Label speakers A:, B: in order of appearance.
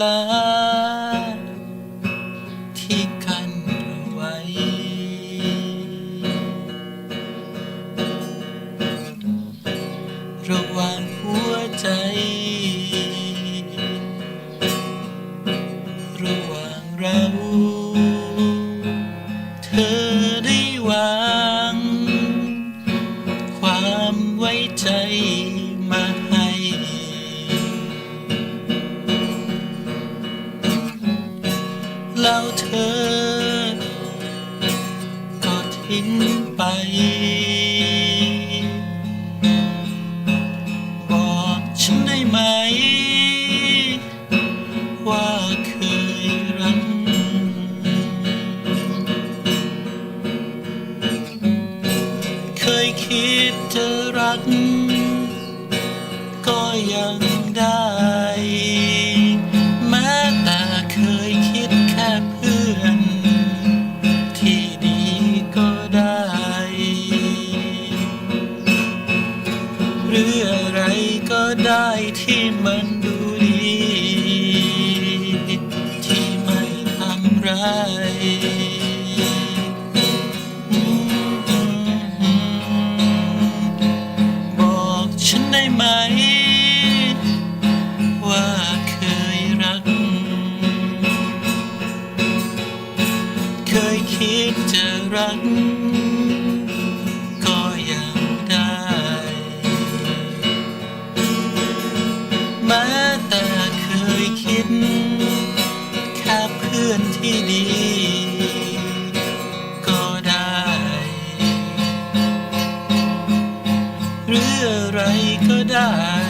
A: love ความไว้ใจมาให้ แล้วเธอ ก็ทิ้งไป คยคิดจะรัก ก็ยังได้ แม้แต่เคยคิดแค่เพื่อน ที่ดีก็ได้ หรืออะไรก็ได้ที่มันดูดี ที่ไม่ทำร้าย ไหม ว่าเคยรัก เคยคิดจะรัก ก็ยังได้ แม้แต่เคยคิดแค่เพื่อนที่ดี อะไรก็ได้